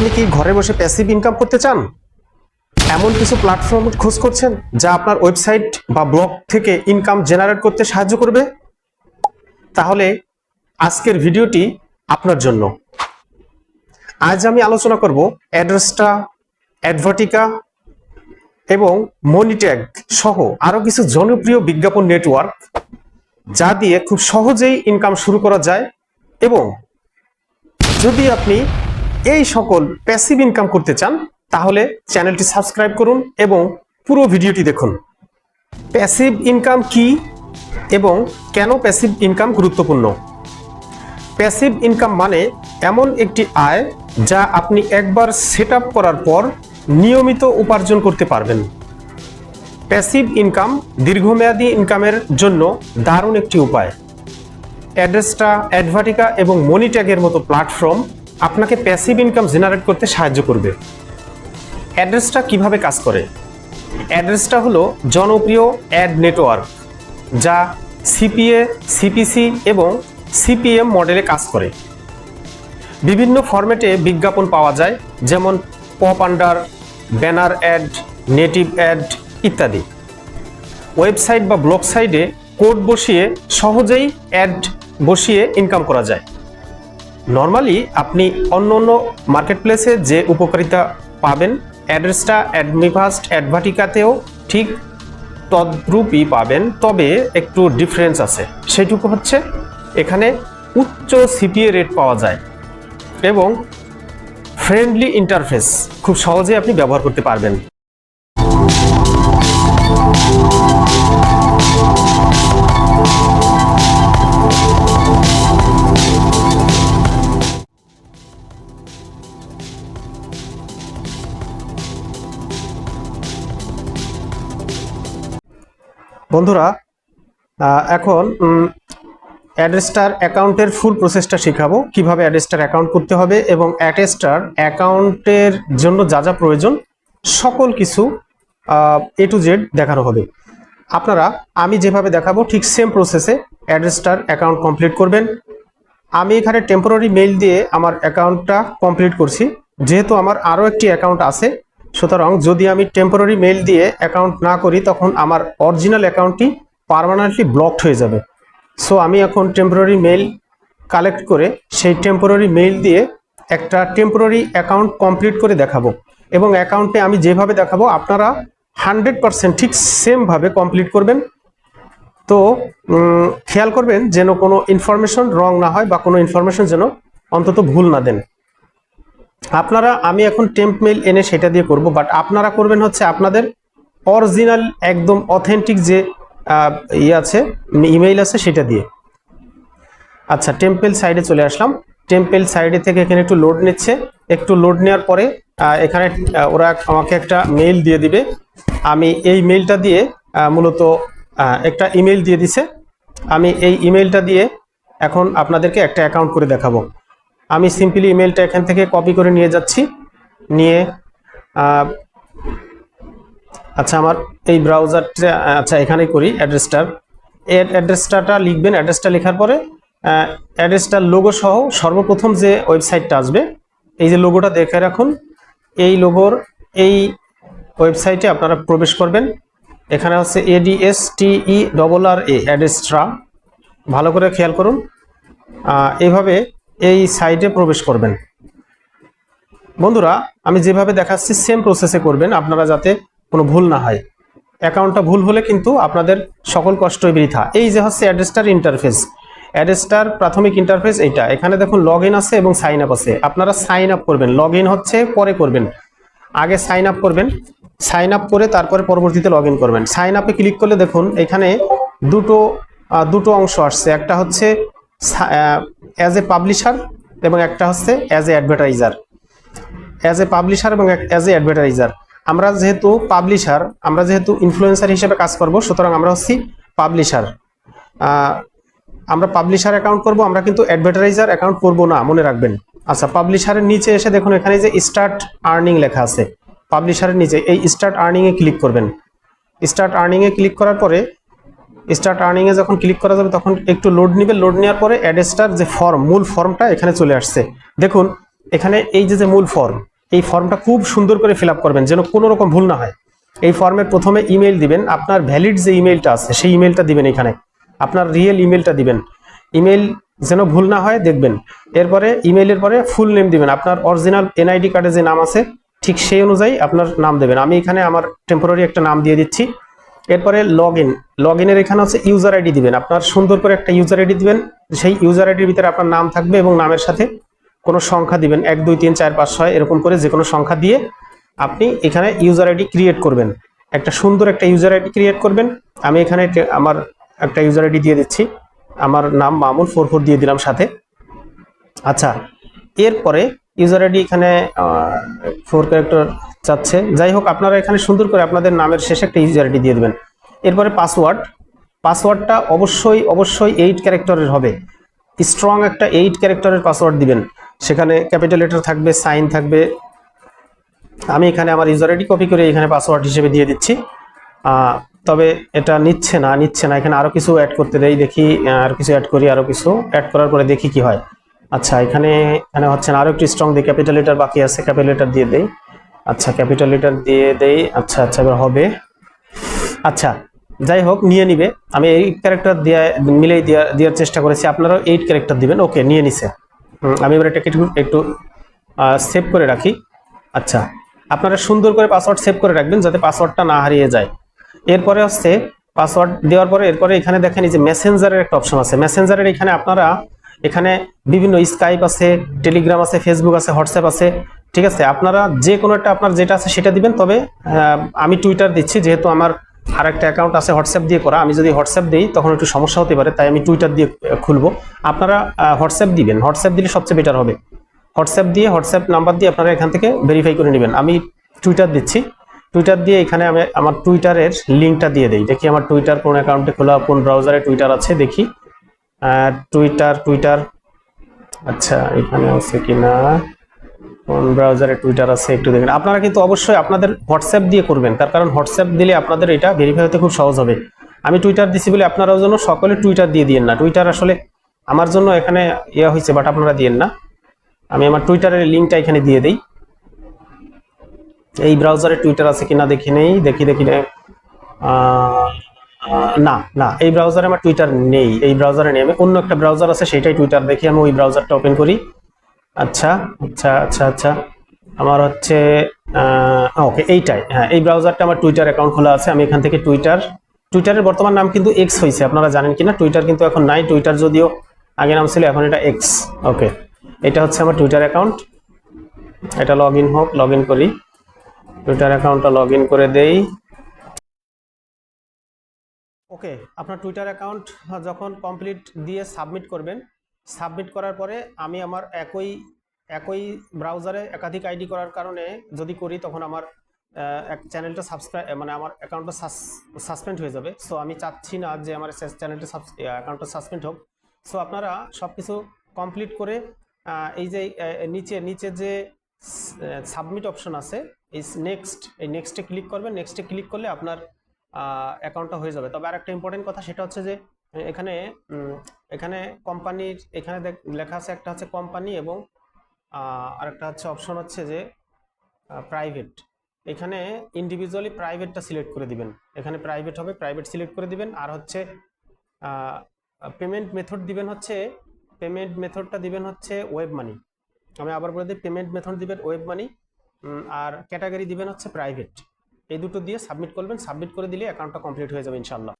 আপনি কি ঘরে বসে প্যাসিভ ইনকাম করতে চান? এমন কিছু প্ল্যাটফর্ম খোঁজ করছেন যা আপনার ওয়েবসাইট বা ব্লগ থেকে ইনকাম জেনারেট করতে সাহায্য করবে? তাহলে আজকের ভিডিওটি আপনার জন্য। আজ আমি আলোচনা করব অ্যাড্রেসটা অ্যাডভার্টিকা এবং মনিট্যাগ সহ আরও কিছু জনপ্রিয় বিজ্ঞাপন নেটওয়ার্ক যা দিয়ে খুব সহজেই ইনকাম শুরু করা যায় এবং যদি আপনি এই সকল প্যাসিভ ইনকাম করতে চান, তাহলে চ্যানেলটি সাবস্ক্রাইব করুন এবং পুরো ভিডিওটি দেখুন। প্যাসিভ ইনকাম কি এবং কেন প্যাসিভ ইনকাম গুরুত্বপূর্ণ? প্যাসিভ ইনকাম মানে এমন একটি আয় যা আপনি একবার সেট করার পর নিয়মিত উপার্জন করতে পারবেন। প্যাসিভ ইনকাম দীর্ঘমেয়াদী ইনকামের জন্য দারুণ একটি উপায়। অ্যাড্রেসটা অ্যাডভার্টিকা এবং মনিট্যাগের মতো প্ল্যাটফর্ম আপনাকে প্যাসিভ ইনকাম জেনারেট করতে সাহায্য করবে। অ্যাড্রেসটা কীভাবে কাজ করে? অ্যাড্রেসটা হলো জনপ্রিয় অ্যাড নেটওয়ার্ক যা সিপিএ সিপিসি এবং সিপিএম মডেলে কাজ করে। বিভিন্ন ফরম্যাটে বিজ্ঞাপন পাওয়া যায়, যেমন pop under banner ad native ad ইত্যাদি। ওয়েবসাইট বা ব্লগ সাইটে কোড বসিয়ে সহজেই অ্যাড বসিয়ে ইনকাম করা যায়। নর্মালি আপনি অন্য অন্য মার্কেট প্লেসে যে উপকারিতা পাবেন অ্যাড্রেসটা অ্যাডমিফাস্ট অ্যাডভার্টিকাতেও ঠিক তদ্রূপই পাবেন, তবে একটু ডিফারেন্স আছে। সেটুকু হচ্ছে, এখানে উচ্চ সিপিএ রেট পাওয়া যায় এবং ফ্রেন্ডলি ইন্টারফেস খুব সহজে আপনি ব্যবহার করতে পারবেন। বন্ধুরা এখন অ্যাড্রেসটার অ্যাকাউন্টের ফুল প্রসেসটা শেখাবো। কীভাবে অ্যাড্রেসটার অ্যাকাউন্ট করতে হবে এবং অ্যাড্রেসটার অ্যাকাউন্টের জন্য যা যা প্রয়োজন, সকল কিছু এ টু জেড দেখানো হবে। আপনারা, আমি যেভাবে দেখাবো, ঠিক সেম প্রসেসে অ্যাড্রেসটার অ্যাকাউন্ট কমপ্লিট করবেন। আমি এখানে টেম্পোরারি মেইল দিয়ে আমার অ্যাকাউন্টটা কমপ্লিট করছি। যেহেতু আমার আরও একটি অ্যাকাউন্ট আছে সুতরাং যদি আমি টেম্পোরারি মেইল দিয়ে অ্যাকাউন্ট না করি, তখন আমার অরিজিনাল অ্যাকাউন্টটি পার্মানেন্টলি ব্লকড হয়ে যাবে। সো আমি এখন টেম্পোরারি মেইল কালেক্ট করে সেই টেম্পোরারি মেইল দিয়ে একটা টেম্পোরারি অ্যাকাউন্ট কমপ্লিট করে দেখাবো। এবং অ্যাকাউন্টে আমি যেভাবে দেখাবো, আপনারা হান্ড্রেড পারসেন্ট ঠিক সেমভাবে কমপ্লিট করবেন। তো খেয়াল করবেন যেন কোনো ইনফরমেশন রং না হয় বা কোনো ইনফরমেশন যেন অন্তত ভুল না দেন। আপনারা, আমি এখন টেম্প মেইল এনে সেটা দিয়ে করব বাট আপনারা করবেন হচ্ছে আপনাদের অরিজিনাল একদম অথেন্টিক যে ইয়ে আছে ইমেইল আছে সেটা দিয়ে। আচ্ছা টেম্পেল সাইডে চলে আসলাম। টেম্পেল সাইডে থেকে এখানে একটু লোড নিচ্ছে। একটু লোড নেওয়ার পরে এখানে ওরা আমাকে একটা মেইল দিয়ে দিবে। আমি এই মেইলটা দিয়ে মূলত একটা ইমেইল দিয়ে দিছে। আমি এই ইমেইলটা দিয়ে এখন আপনাদেরকে একটা অ্যাকাউন্ট করে দেখাবো। আমি সিম্পলি ইমেলটা এখান থেকে কপি করে নিয়ে যাচ্ছি। নিয়ে আচ্ছা আমার এই ব্রাউজারটা আচ্ছা এখানেই করি অ্যাড্রেসটার এর অ্যাড্রেসটা লিখবেন অ্যাড্রেসটা লেখার পরে অ্যাড্রেসটার লোগো সহ সর্বপ্রথম যে ওয়েবসাইটটা আসবে, এই যে লোগোটা দেখে রাখুন। এই লোগোর এই ওয়েবসাইটে আপনারা প্রবেশ করবেন। এখানে হচ্ছে এডিএস টিই ডবল আর এ অ্যাড্রেসট্রা ভালো করে খেয়াল করুন। এইভাবে এই সাইটে প্রবেশ করবেন। বন্ধুরা, আমি যেভাবে দেখাচ্ছি সেম প্রসেসে করবেন, আপনারা যাতে কোনো ভুল না হয়। অ্যাকাউন্টটা ভুল হলে কিন্তু আপনাদের সকল কষ্টই বৃথা। এই যে হচ্ছে অ্যাড্রেসটার ইন্টারফেস অ্যাড্রেসটার প্রাথমিক ইন্টারফেস এইটা। এখানে দেখুন লগ আছে এবং সাইন আপ আছে। আপনারা সাইন আপ করবেন। লগ হচ্ছে, পরে করবেন। আগে সাইন আপ করবেন। সাইন আপ করে তারপরে পরবর্তীতে লগ করবেন। সাইন আপে ক্লিক করলে দেখুন, এখানে দুটো দুটো অংশ আসছে। একটা হচ্ছে অ্যাজ এ পাবলিশার এবং একটা হচ্ছে as a advertiser as a publisher এবং অ্যাজ এ অ্যাডভার্টাইজার আমরা যেহেতু পাবলিশার আমরা যেহেতু ইনফ্লুয়েন্সার হিসেবে কাজ করব, সুতরাং আমরা হচ্ছি পাবলিশার আমরা পাবলিশার অ্যাকাউন্ট করব, আমরা কিন্তু অ্যাডভার্টাইজার অ্যাকাউন্ট করব না, মনে রাখবেন। আচ্ছা পাবলিশারের নিচে এসে দেখুন, এখানে যে স্টার্ট আর্নিং লেখা আছে। পাবলিশারের নিচে, এই স্টার্ট আর্নিংয়ে ক্লিক করবেন। স্টার্ট আর্নিংয়ে ক্লিক করার পরে স্টার্ট আর্নিংয়ে যখন ক্লিক করা যাবে তখন একটু লোড নিবে। লোড নেওয়ার পরে অ্যাডেস্টার যে ফর্ম মূল ফর্মটা এখানে চলে আসছে। দেখুন, এখানে এই যে যে মূল ফর্ম এই ফর্মটা খুব সুন্দর করে ফিল করবেন, যেন কোনো রকম ভুল না হয়। এই ফর্মে প্রথমে ইমেল দিবেন, আপনার ভ্যালিড যে ইমেলটা আছে, সেই ইমেলটা দিবেন এখানে। আপনার রিয়েল ইমেলটা দিবেন। ইমেল যেন ভুল না হয়, দেখবেন। এরপরে ইমেলের পরে ফুল নেম দিবেন। আপনার অরিজিনাল এনআইডি কার্ডে যে নাম আছে, ঠিক সেই অনুযায়ী আপনার নাম দেবেন। আমি এখানে আমার টেম্পোরারি একটা নাম দিয়ে দিচ্ছি। এরপরে লগ ইন লগ ইনের এখানে হচ্ছে ইউজার আইডি দিবেন। আপনার সুন্দর করে একটা ইউজার আইডি দিবেন। সেই ইউজার আইডির ভিতরে আপনার নাম থাকবে এবং নামের সাথে কোনো সংখ্যা দিবেন। এক, দুই, তিন, চার, পাঁচ, ছয়, এরকম করে যে কোনো সংখ্যা দিয়ে আপনি এখানে ইউজার আইডি ক্রিয়েট করবেন। একটা সুন্দর একটা ইউজার আইডি ক্রিয়েট করবেন। আমি এখানে আমার একটা ইউজার আইডি দিয়ে দিচ্ছি। আমার নাম মামুন ফোর ফোর দিয়ে দিলাম সাথে। আচ্ছা এরপরে ইউজার আইডি এখানে ফোর ক্যারেক্টার চাচ্ছে। যাই হোক, আপনারা এখানে সুন্দর করে আপনাদের নামের শেষে একটা ইউজার আইডি দিয়ে দেবেন। এরপরে পাসওয়ার্ড পাসওয়ার্ডটা অবশ্যই অবশ্যই এইট ক্যারেক্টারের হবে। স্ট্রং একটা এইট ক্যারেক্টারের পাসওয়ার্ড দিবেন। সেখানে ক্যাপিটাল লেটার থাকবে সাইন থাকবে। আমি এখানে আমার ইউজার আইডি কপি করে এখানে পাসওয়ার্ড হিসেবে দিয়ে দিচ্ছি। তবে এটা নিচ্ছে না নিচ্ছে না। এখানে আরও কিছু অ্যাড করতে দেই, দেখি আর কিছু অ্যাড করি আরও কিছু অ্যাড করার পরে দেখি কি হয়। আচ্ছা এখানে এখানে হচ্ছে না আরও একটু স্ট্রং দিই ক্যাপিটাল লেটার বাকি আছে ক্যাপিটাল লেটার দিয়ে দেই। আচ্ছা ক্যাপিটাল লেটার দিয়ে দেই আচ্ছা আচ্ছা এবার হবে। আচ্ছা যাই হোক, নিয়ে নিবে। আমি এইট ক্যারেক্টার দিয়ে, মিলেই দেওয়ার দেওয়ার চেষ্টা করেছি। আপনারাও এইট ক্যারেক্টার দিবেন। ওকে নিয়ে নিছে। আমি এবার এটাকে একটু একটু সেভ করে রাখি। আচ্ছা আপনারা সুন্দর করে পাসওয়ার্ড সেভ করে রাখবেন যাতে পাসওয়ার্ডটা না হারিয়ে যায়। এরপরে হচ্ছে পাসওয়ার্ড দেওয়ার পরে, এরপরে এখানে দেখেন এই যে মেসেঞ্জারের একটা অপশন আছে। মেসেঞ্জারের এখানে আপনারা এখানে বিভিন্ন স্কাইপ আছে টেলিগ্রাম আছে ফেসবুক আছে হোয়াটসঅ্যাপ আছে। ঠিক আছে, আপনারা যে কোনো একটা আপনার যেটা আছে সেটা দিবেন। তবে আমি টুইটার দিচ্ছি, যেহেতু আমার আর একটা অ্যাকাউন্ট আছে হোয়াটসঅ্যাপ দিয়ে করা। আমি যদি হোয়াটসঅ্যাপ দিই, তখন একটু সমস্যা হতে পারে, তাই আমি টুইটার দিয়ে খুলবো। আপনারা হোয়াটসঅ্যাপ দিবেন। হোয়াটসঅ্যাপ দিলে সবচেয়ে বেটার হবে। হোয়াটসঅ্যাপ দিয়ে হোয়াটসঅ্যাপ নাম্বার দিয়ে আপনারা এখান থেকে ভেরিফাই করে নেবেন। আমি টুইটার দিচ্ছি। টুইটার দিয়ে এখানে আমি আমার টুইটারের লিঙ্কটা দিয়ে দিই। দেখি আমার টুইটার কোন অ্যাকাউন্টে খোলা, কোন ব্রাউজারে টুইটার আছে, দেখি। টুইটার টুইটার আচ্ছা এখানে আছে কিনা? কোন ব্রাউজারে টুইটার আছে একটু দেখেন আপনারা কিন্তু অবশ্যই আপনাদের হোয়াটসঅ্যাপ দিয়ে করবেন। তার কারণ হোয়াটসঅ্যাপ দিলে আপনাদের এটা ভেরিফাই হতে খুব সহজ হবে। আমি টুইটার দিছি বলে আপনারাও যেন সকলে টুইটার দিয়ে দিয়েন না। টুইটার আসলে আমার জন্য এখানে ইয়ে হয়েছে বাট আপনারা দিয়েন না। আমি আমার টুইটারের লিঙ্কটা এখানে দিয়ে দিই। এই ব্রাউজারে টুইটার আছে কিনা দেখি নেই। দেখি দেখি নে- না, এই ব্রাউজারে আমার টুইটার নেই। এই ব্রাউজারে নেই। আমি অন্য একটা ব্রাউজার আছে, সেটাই টুইটার দেখি আমি ওই ব্রাউজারটা ওপেন করি। আচ্ছা আচ্ছা আচ্ছা আচ্ছা। আমার হচ্ছে ওকে এইটাই। হ্যাঁ এই ব্রাউজারটা আমার টুইটার অ্যাকাউন্ট খোলা আছে। আমি এখান থেকে টুইটার টুইটারের বর্তমান নাম কিন্তু এক্স হয়েছে আপনারা জানেন কিনা? টুইটার কিন্তু এখন নাই। টুইটার যদিও আগে নাম ছিল, এখন এটা এক্স ওকে এটা হচ্ছে আমার টুইটার অ্যাকাউন্ট এটা লগ ইন হোক লগ ইন করি। টুইটার অ্যাকাউন্টটা লগ ইন করে দেই। ওকে, আপনার টুইটার অ্যাকাউন্ট যখন কমপ্লিট দিয়ে সাবমিট করবেন সাবমিট করার পরে আমি আমার একই একই ব্রাউজারে একাধিক আইডি করার কারণে যদি করি তখন আমার এক চ্যানেলটা সাবস্ক্রাইব মানে আমার অ্যাকাউন্টটা সাসপেন্ড হয়ে যাবে। সো আমি চাচ্ছি না যে আমার চ্যানেলটা অ্যাকাউন্টটা সাসপেন্ড হোক। সো আপনারা সব কিছু কমপ্লিট করে এই যে নিচে নিচে যে সাবমিট অপশন আছে, এই নেক্সট এই নেক্সটে ক্লিক করবেন। নেক্সটে ক্লিক করলে আপনার অ্যাকাউন্টটা হয়ে যাবে। তবে আর একটা ইম্পর্টেন্ট কথা সেটা হচ্ছে যে, এখানে এখানে কোম্পানির এখানে লেখা আছে একটা হচ্ছে কোম্পানি এবং আরেকটা হচ্ছে অপশন হচ্ছে যে প্রাইভেট এখানে ইন্ডিভিজুয়ালি প্রাইভেটটা সিলেক্ট করে দিবেন। এখানে প্রাইভেট হবে প্রাইভেট সিলেক্ট করে দিবেন। আর হচ্ছে পেমেন্ট মেথড দিবেন হচ্ছে পেমেন্ট মেথডটা দিবেন হচ্ছে ওয়েব মানি আমি আবার বলে দিই পেমেন্ট মেথড দিবেন ওয়েব মানি আর ক্যাটাগরি দিবেন হচ্ছে প্রাইভেট এই দুটো দিয়ে সাবমিট করবেন। সাবমিট করে দিলে অ্যাকাউন্টটা কমপ্লিট হয়ে যাবে ইনশাল্লাহ